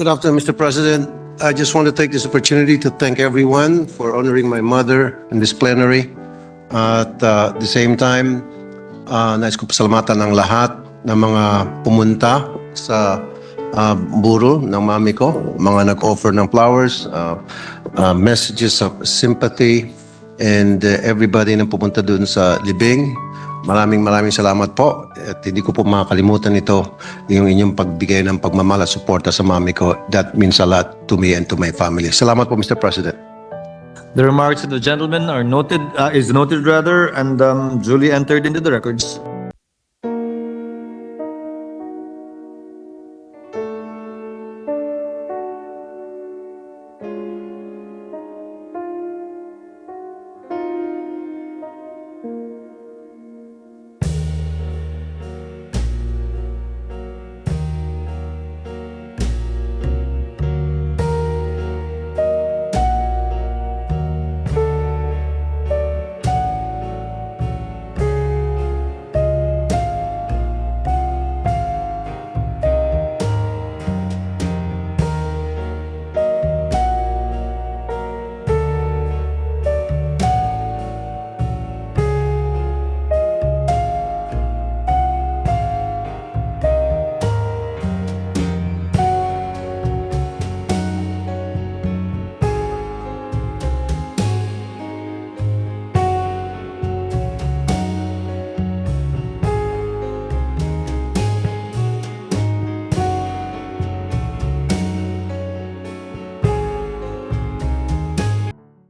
Good afternoon, Mr. President. I just want to take this opportunity to thank everyone for honoring my mother in this plenary. At uh, the same time, uh, nais ko pasalamatan ang lahat ng mga pumunta sa uh, buro ng mami ko, mga nag-offer ng flowers, uh, uh, messages of sympathy, and uh, everybody na pumunta dun sa libing. Maraming maraming salamat po at hindi ko po makakalimutan ito yung inyong pagbigay ng pagmamahal at suporta sa mami ko. That means a lot to me and to my family. Salamat po Mr. President. The remarks of the gentleman are noted, uh, is noted rather, and um, duly entered into the records.